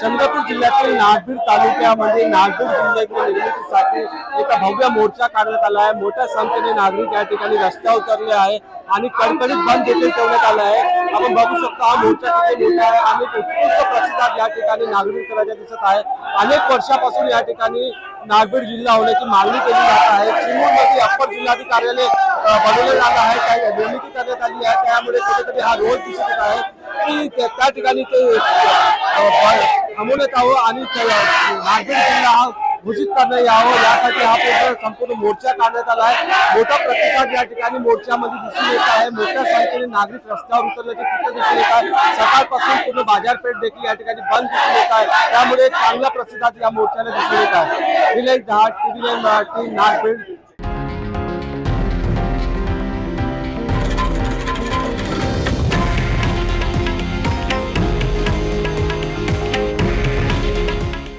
चंद्रपूर जिल्ह्यातील नागपूर तालुक्यामध्ये नागपूर जिल्ह्याच्या निर्मितीसाठी एका भव्य मोर्चा काढण्यात आला आहे. मोठ्या संख्येने नागरिक या ठिकाणी रस्त्यावर उतरले आहे आणि कडकडीत बंद देखील ठेवण्यात आला आहे. आपण बघू शकतो हा मोर्चा किती मोठा आहे आणि उत्कृष्ट प्रतिसाद या ठिकाणी नागरिक करायचा दिसत आहे. अनेक वर्षापासून या ठिकाणी नागपूर जिल्हा होण्याची मागणी केली जात आहे. चिमूरमध्ये अप्पर जिल्हाधिकारी कार्यालय बनवले बनवलं जात आहे. काही निर्मिती करण्यात आली आहे. त्यामुळे कुठेतरी हा रोज दिसत येत आहे की त्या त्या ठिकाणी ते थांबवण्यात यावं आणि ते, नागपूर हा घोषित करण्यात यावं यासाठी हा पूर्ण संपूर्ण मोर्चा काढण्यात आला आहे. मोठा प्रतिसाद या ठिकाणी मोर्चामध्ये दिसून येत आहे. मोठ्या संख्येने नागरिक रस्त्यावर उतरल्याचे चित्र दिसून येत आहे. सकाळपासून पूर्ण बाजारपेठ देखील या ठिकाणी बंद दिसून येत आहे. त्यामुळे चांगला प्रतिसाद या मोर्चाला दिसून येत आहे. विनय दहा टी नाईन मराठी नागपेठ